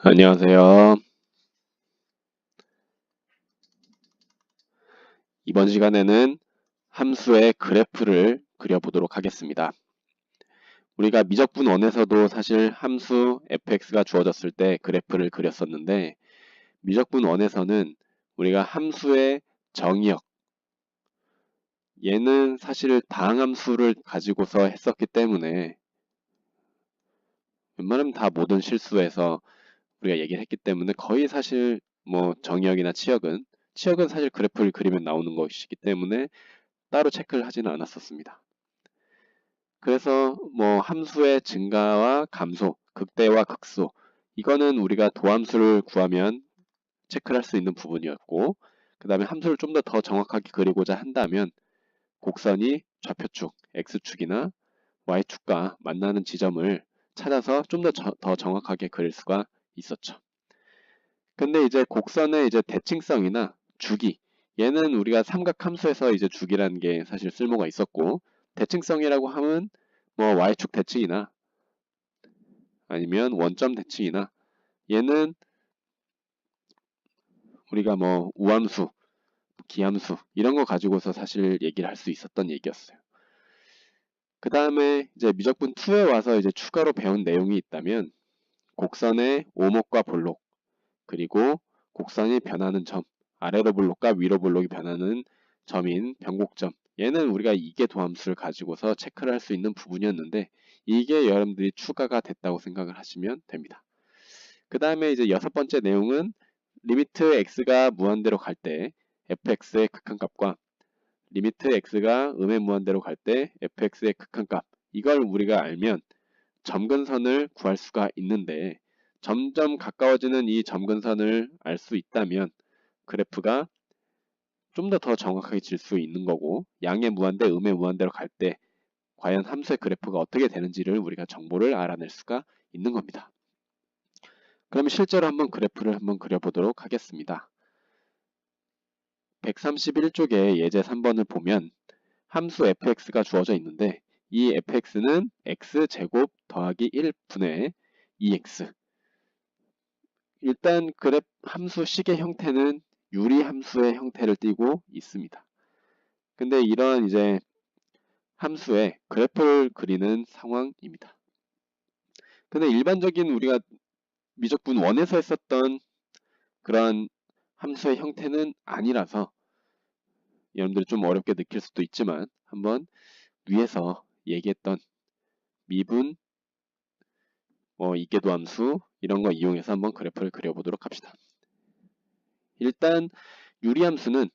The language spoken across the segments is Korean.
안녕하세요. 이번 시간에는 함수의 그래프를 그려보도록 하겠습니다. 우리가 미적분 원에서도 사실 함수 fx가 주어졌을 때 그래프를 그렸었는데 미적분 원에서는 우리가 함수의 정의역 얘는 사실 다항함수를 가지고서 했었기 때문에 웬만하면 다 모든 실수에서 우리가 얘기를 했기 때문에 거의 사실 뭐 정의역이나 치역은 치역은 사실 그래프를 그리면 나오는 것이기 때문에 따로 체크를 하지는 않았었습니다. 그래서 뭐 함수의 증가와 감소, 극대와 극소 이거는 우리가 도함수를 구하면 체크를 할수 있는 부분이었고 그 다음에 함수를 좀 더 더 정확하게 그리고자 한다면 곡선이 좌표축, x축이나 y축과 만나는 지점을 찾아서 좀 더 더 정확하게 그릴 수가 있었죠. 근데 이제 곡선의 이제 대칭성이나 주기 얘는 우리가 삼각함수에서 이제 주기라는 게 사실 쓸모가 있었고 대칭성이라고 하면 뭐 y축 대칭이나 아니면 원점 대칭이나 얘는 우리가 뭐 우함수, 기함수 이런 거 가지고서 사실 얘기를 할 수 있었던 얘기였어요. 그 다음에 이제 미적분 2에 와서 이제 추가로 배운 내용이 있다면 곡선의 오목과 볼록 그리고 곡선이 변하는 점 아래로 볼록과 위로 볼록이 변하는 점인 변곡점 얘는 우리가 이계 도함수를 가지고서 체크를 할 수 있는 부분이었는데 이게 여러분들이 추가가 됐다고 생각을 하시면 됩니다. 그 다음에 이제 여섯 번째 내용은 리미트 x가 무한대로 갈 때 fx의 극한값과 리미트 x가 음의 무한대로 갈 때 fx의 극한값 이걸 우리가 알면 점근선을 구할 수가 있는데 점점 가까워지는 이 점근선을 알 수 있다면 그래프가 좀더더 정확하게 질 수 있는 거고 양의 무한대, 음의 무한대로 갈 때 과연 함수의 그래프가 어떻게 되는지를 우리가 정보를 알아낼 수가 있는 겁니다. 그럼 실제로 한번 그래프를 한번 그려보도록 하겠습니다. 131쪽에 예제 3번을 보면 함수 fx가 주어져 있는데 이 fx는 x제곱 더하기 1분의 2x 일단 그래프 함수식의 형태는 유리 함수의 형태를 띠고 있습니다. 근데 이런 이제 함수의 그래프를 그리는 상황입니다. 근데 일반적인 우리가 미적분 원에서 했었던 그런 함수의 형태는 아니라서 여러분들이 좀 어렵게 느낄 수도 있지만 한번 위에서 얘기했던 미분, 뭐 이계도 함수 이런 거 이용해서 한번 그래프를 그려보도록 합시다. 일단 유리함수는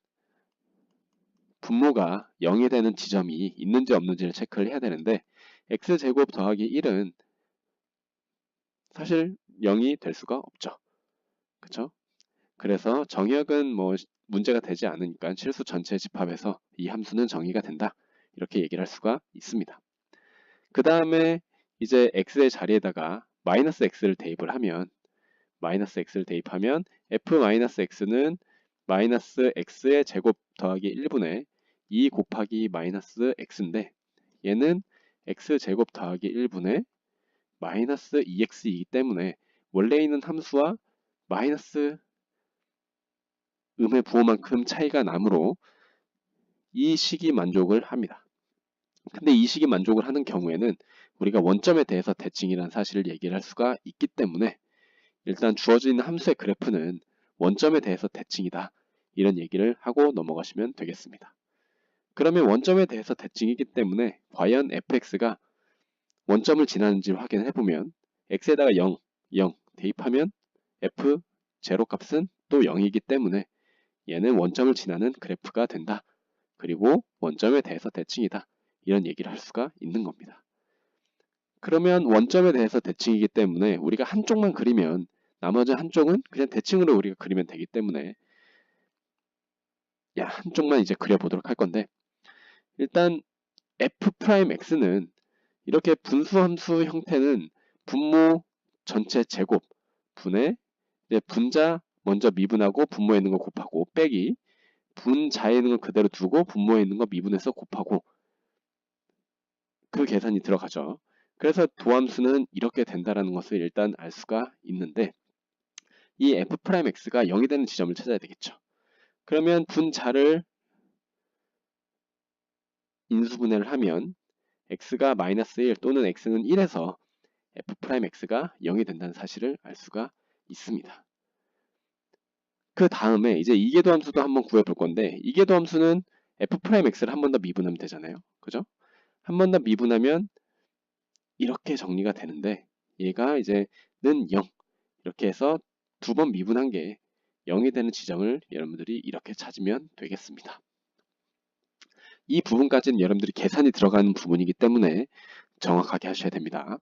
분모가 0이 되는 지점이 있는지 없는지를 체크를 해야 되는데 x제곱 더하기 1은 사실 0이 될 수가 없죠. 그쵸? 그래서 정의역은 뭐 문제가 되지 않으니까 실수 전체 집합에서 이 함수는 정의가 된다. 이렇게 얘기를 할 수가 있습니다. 그 다음에 이제 x의 자리에다가 마이너스 x를 대입을 하면 마이너스 x를 대입하면 f-x는 마이너스 x의 제곱 더하기 1분의 2 곱하기 마이너스 x인데 얘는 x제곱 더하기 1분의 마이너스 2x이기 때문에 원래 있는 함수와 마이너스 음의 부호만큼 차이가 나므로 이 식이 만족을 합니다. 근데 이 식이 만족을 하는 경우에는 우리가 원점에 대해서 대칭이라는 사실을 얘기를 할 수가 있기 때문에 일단 주어진 함수의 그래프는 원점에 대해서 대칭이다. 이런 얘기를 하고 넘어가시면 되겠습니다. 그러면 원점에 대해서 대칭이기 때문에 과연 fx가 원점을 지나는지를 확인을 해보면 x에다가 0, 0 대입하면 f 제로 값은 또 0이기 때문에 얘는 원점을 지나는 그래프가 된다. 그리고 원점에 대해서 대칭이다. 이런 얘기를 할 수가 있는 겁니다. 그러면 원점에 대해서 대칭이기 때문에 우리가 한쪽만 그리면 나머지 한쪽은 그냥 대칭으로 우리가 그리면 되기 때문에 야 한쪽만 이제 그려보도록 할 건데 일단 f'x는 이렇게 분수함수 형태는 분모 전체 제곱 분의 분자 먼저 미분하고 분모에 있는 거 곱하고 빼기 분자에 있는 거 그대로 두고 분모에 있는 거 미분해서 곱하고 그 계산이 들어가죠. 그래서 도함수는 이렇게 된다는 것을 일단 알 수가 있는데 이 f'x가 0이 되는 지점을 찾아야 되겠죠. 그러면 분자를 인수분해를 하면 x가 마이너스 1 또는 x는 1에서 f'x가 0이 된다는 사실을 알 수가 있습니다. 그 다음에 이제 이계도 함수도 한번 구해 볼 건데 이계도 함수는 f'x를 한 번 더 미분하면 되잖아요. 그죠? 한 번 더 미분하면 이렇게 정리가 되는데 얘가 이제 는 0 이렇게 해서 두 번 미분한 게 0이 되는 지점을 여러분들이 이렇게 찾으면 되겠습니다. 이 부분까지는 여러분들이 계산이 들어가는 부분이기 때문에 정확하게 하셔야 됩니다.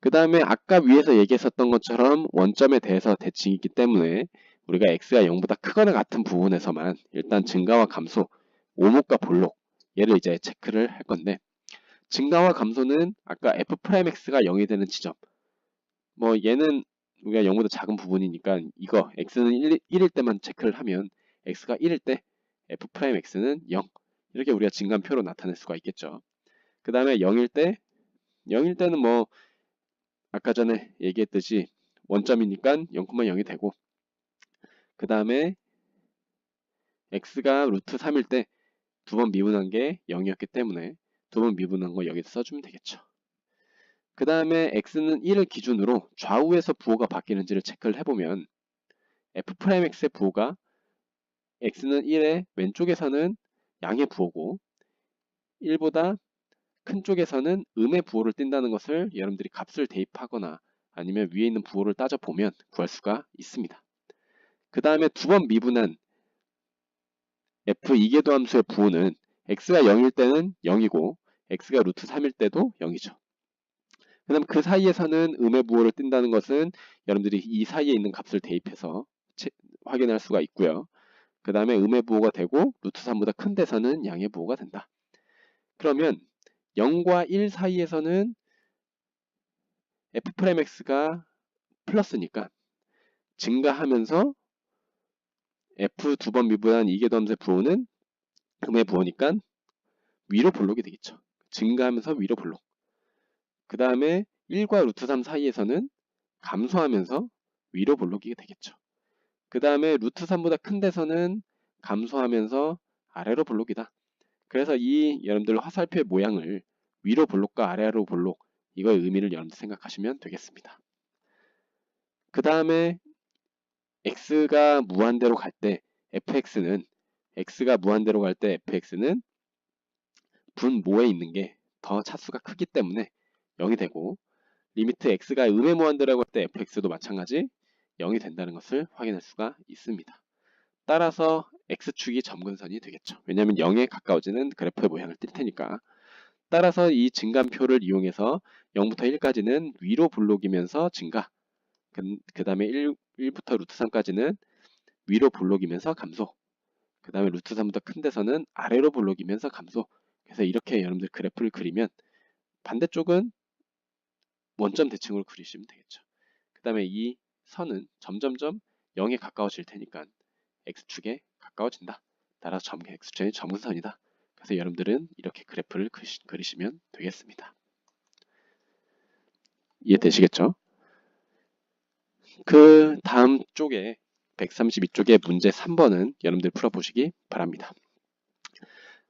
그 다음에 아까 위에서 얘기했었던 것처럼 원점에 대해서 대칭이기 때문에 우리가 x가 0보다 크거나 같은 부분에서만 일단 증가와 감소, 오목과 볼록 얘를 이제 체크를 할 건데 증가와 감소는 아까 f'x가 0이 되는 지점 뭐 얘는 우리가 0보다 작은 부분이니까 이거 x는 1, 1일 때만 체크를 하면 x가 1일 때 f'x는 0 이렇게 우리가 증감표로 나타낼 수가 있겠죠. 그 다음에 0일 때 0일 때는 뭐 아까 전에 얘기했듯이 원점이니까 0,0이 되고 그 다음에 x가 루트 3일 때 두 번 미분한 게 0이었기 때문에 두 번 미분한 거 여기서 써주면 되겠죠. 그 다음에 x는 1을 기준으로 좌우에서 부호가 바뀌는지를 체크를 해보면 f'x의 부호가 x는 1의 왼쪽에서는 양의 부호고 1보다 큰 쪽에서는 음의 부호를 띈다는 것을 여러분들이 값을 대입하거나 아니면 위에 있는 부호를 따져보면 구할 수가 있습니다. 그 다음에 두 번 미분한 f 2계도 함수의 부호는 x가 0일 때는 0이고 x가 루트 3일 때도 0이죠. 그 다음 그 사이에서는 음의 부호를 띈다는 것은 여러분들이 이 사이에 있는 값을 대입해서 확인할 수가 있고요. 그 다음에 음의 부호가 되고 루트 3보다 큰 데서는 양의 부호가 된다. 그러면 0과 1 사이에서는 f'x가 플러스니까 증가하면서 f 두 번 미분한 이계도함수의 부호는 음의 부호니까 위로 볼록이 되겠죠. 증가하면서 위로 볼록. 그 다음에 1과 루트 3 사이에서는 감소하면서 위로 볼록이 되겠죠. 그 다음에 루트 3보다 큰 데서는 감소하면서 아래로 볼록이다. 그래서 이 여러분들 화살표의 모양을 위로 볼록과 아래로 볼록 이거의 의미를 여러분들 생각하시면 되겠습니다. 그 다음에 x가 무한대로 갈 때 fx는 x가 무한대로 갈 때 fx는 분모에 있는 게 더 차수가 크기 때문에 0이 되고 리미트 x가 음의 무한대라고 할 때 fx도 마찬가지 0이 된다는 것을 확인할 수가 있습니다. 따라서 x축이 점근선이 되겠죠. 왜냐하면 0에 가까워지는 그래프의 모양을 띌 테니까. 따라서 이 증감표를 이용해서 0부터 1까지는 위로 블록이면서 증가 그, 그 다음에 1, 1부터 루트 3까지는 위로 블록이면서 감소 그 다음에 루트 3보다 큰 데서는 아래로 블록이면서 감소 그래서 이렇게 여러분들 그래프를 그리면 반대쪽은 원점 대칭으로 그리시면 되겠죠. 그 다음에 이 선은 점점점 0에 가까워질 테니까 x축에 가까워진다. 따라서 점, x축이 점근선이다. 그래서 여러분들은 이렇게 그래프를 그리시, 면 되겠습니다. 이해되시겠죠? 그 다음 쪽에 132쪽의 문제 3번은 여러분들 풀어보시기 바랍니다.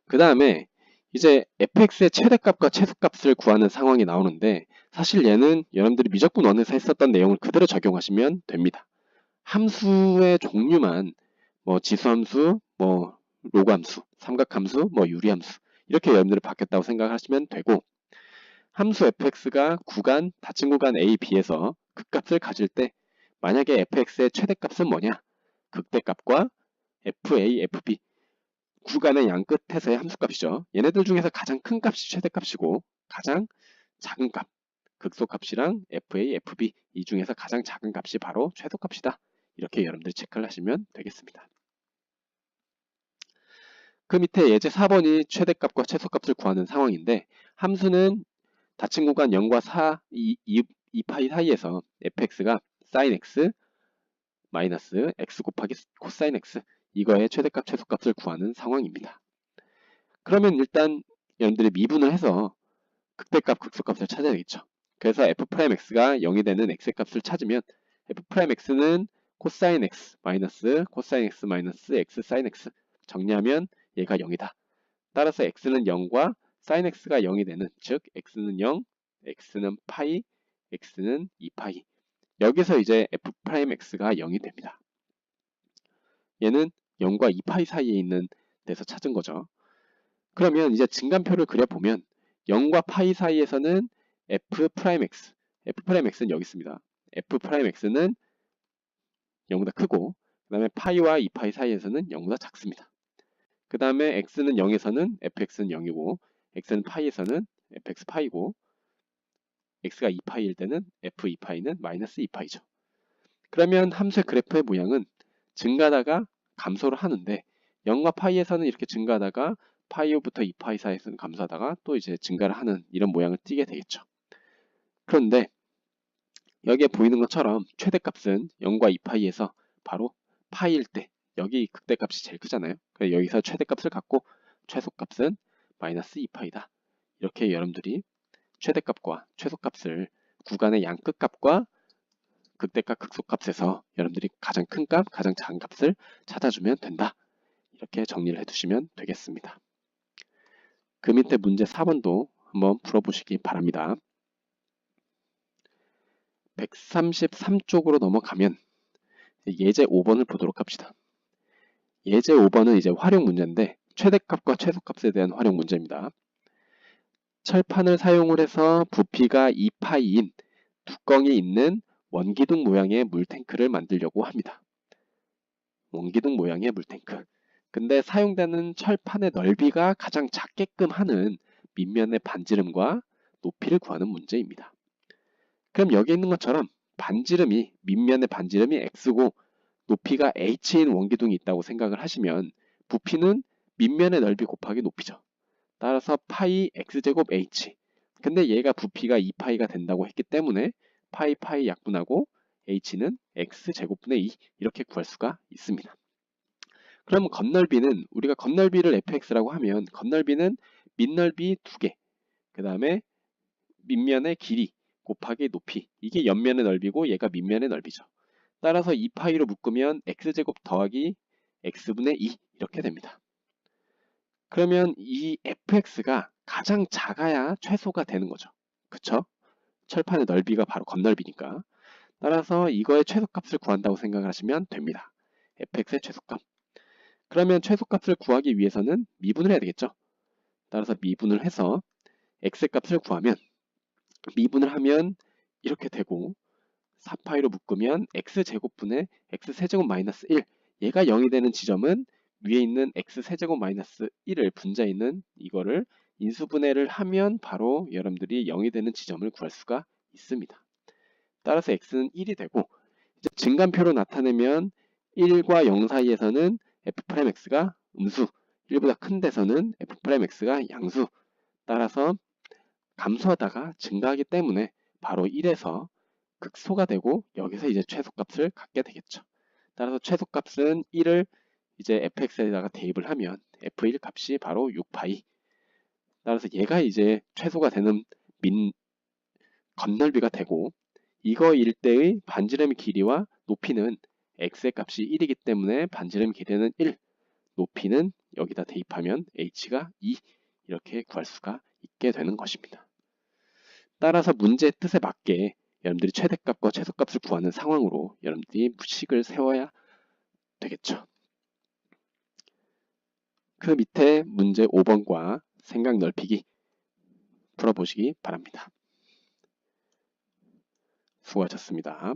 그 다음에 이제 fx의 최대값과 최소값을 구하는 상황이 나오는데 사실 얘는 여러분들이 미적분 원에서 했었던 내용을 그대로 적용하시면 됩니다. 함수의 종류만 뭐 지수함수, 뭐 로그함수, 삼각함수, 뭐 유리함수 이렇게 여러분들이 바뀌었다고 생각하시면 되고 함수 fx가 구간, 닫힌 구간 a, b에서 극값을 가질 때 만약에 fx의 최대값은 뭐냐? 극대값과 fa, fb 구간의 양 끝에서의 함수값이죠. 얘네들 중에서 가장 큰 값이 최대값이고 가장 작은 값, 극소값이랑 fa, fb 이 중에서 가장 작은 값이 바로 최소값이다. 이렇게 여러분들이 체크를 하시면 되겠습니다. 그 밑에 예제 4번이 최대값과 최소값을 구하는 상황인데 함수는 닫힌 구간 0과 4, 2, 2, 2파이 사이에서 fx가 sin x 마이너스 x 곱하기 코사인 x 이거의 최대값 최소값을 구하는 상황입니다. 그러면 일단 여러분들이 미분을 해서 극대값 극소값을 찾아야 되겠죠. 그래서 f'x가 0이 되는 x의 값을 찾으면 f 프라임 x는 코사인 x 마이너스 코사인 x 마이너스 x 사인 x 정리하면 얘가 0이다. 따라서 x는 0과 사인 x가 0이 되는 즉 x는 0, x는 파이, x는 2파이 여기서 이제 f 프라임 x가 0이 됩니다. 얘는 0과 2파이 사이에 있는 데서 찾은 거죠. 그러면 이제 증간표를 그려보면 0과 파이 사이에서는 f 프라임 x, f 프라임 x는 여기 있습니다. f 프라임 x는 0보다 크고 그 다음에 파이와 2파이 사이에서는 0보다 작습니다. 그 다음에 x는 0에서는 fx는 0이고 x는 파이에서는 fx 파이고 x가 2파이일 때는 f 2파이는 마이너스 2파이죠. 그러면 함수의 그래프의 모양은 증가하다가 감소를 하는데 0과 파이에서는 이렇게 증가하다가 파이오부터 2파이 사이에서는 감소하다가 또 이제 증가를 하는 이런 모양을 띠게 되겠죠. 그런데 여기에 보이는 것처럼 최대값은 0과 2파이에서 바로 파이일 때 여기 극대값이 제일 크잖아요. 그래서 여기서 최대값을 갖고 최소값은 마이너스 2파이다. 이렇게 여러분들이 최대값과 최소값을 구간의 양끝값과 극대값, 극소값에서 여러분들이 가장 큰 값, 가장 작은 값을 찾아주면 된다. 이렇게 정리를 해두시면 되겠습니다. 그 밑에 문제 4번도 한번 풀어보시기 바랍니다. 133쪽으로 넘어가면 예제 5번을 보도록 합시다. 예제 5번은 이제 활용 문제인데 최대값과 최소값에 대한 활용 문제입니다. 철판을 사용을 해서 부피가 2파이인 뚜껑이 있는 원기둥 모양의 물탱크를 만들려고 합니다. 원기둥 모양의 물탱크. 근데 사용되는 철판의 넓이가 가장 작게끔 하는 밑면의 반지름과 높이를 구하는 문제입니다. 그럼 여기 있는 것처럼 반지름이 밑면의 반지름이 x고 높이가 h인 원기둥이 있다고 생각을 하시면 부피는 밑면의 넓이 곱하기 높이죠. 따라서 파이 x제곱 h 근데 얘가 부피가 2파이가 된다고 했기 때문에 파이 파이 약분하고 h는 x제곱분의 2 이렇게 구할 수가 있습니다. 그러면 건널비는 우리가 건널비를 fx라고 하면 건널비는 밑넓이 2개 그 다음에 밑면의 길이 곱하기 높이 이게 옆면의 넓이고 얘가 밑면의 넓이죠. 따라서 2파이로 묶으면 x제곱 더하기 x분의 2 이렇게 됩니다. 그러면 이 fx가 가장 작아야 최소가 되는 거죠. 그쵸? 철판의 넓이가 바로 건넓이니까. 따라서 이거의 최소값을 구한다고 생각을 하시면 됩니다. fx의 최소값. 그러면 최소값을 구하기 위해서는 미분을 해야 되겠죠. 따라서 미분을 해서 x 값을 구하면 미분을 하면 이렇게 되고 4파이로 묶으면 x제곱분의 x세제곱 마이너스 1 얘가 0이 되는 지점은 위에 있는 x세제곱 마이너스 1을 분자에 있는 이거를 인수분해를 하면 바로 여러분들이 0이 되는 지점을 구할 수가 있습니다. 따라서 x는 1이 되고 이제 증간표로 나타내면 1과 0 사이에서는 f'x가 음수 1보다 큰 데서는 f'x가 양수 따라서 감소하다가 증가하기 때문에 바로 1에서 극소가 되고 여기서 이제 최소값을 갖게 되겠죠. 따라서 최소값은 1을 이제 fx에다가 대입을 하면 f1 값이 바로 6파이 따라서 얘가 이제 최소가 되는 민 건널비가 되고 이거일 때의 반지름의 길이와 높이는 x의 값이 1이기 때문에 반지름 길이는 1 높이는 여기다 대입하면 h가 2 이렇게 구할 수가 있게 되는 것입니다. 따라서 문제의 뜻에 맞게 여러분들이 최대값과 최소값을 구하는 상황으로 여러분들이 무식을 세워야 되겠죠. 그 밑에 문제 5번과 생각 넓히기 풀어보시기 바랍니다. 수고하셨습니다.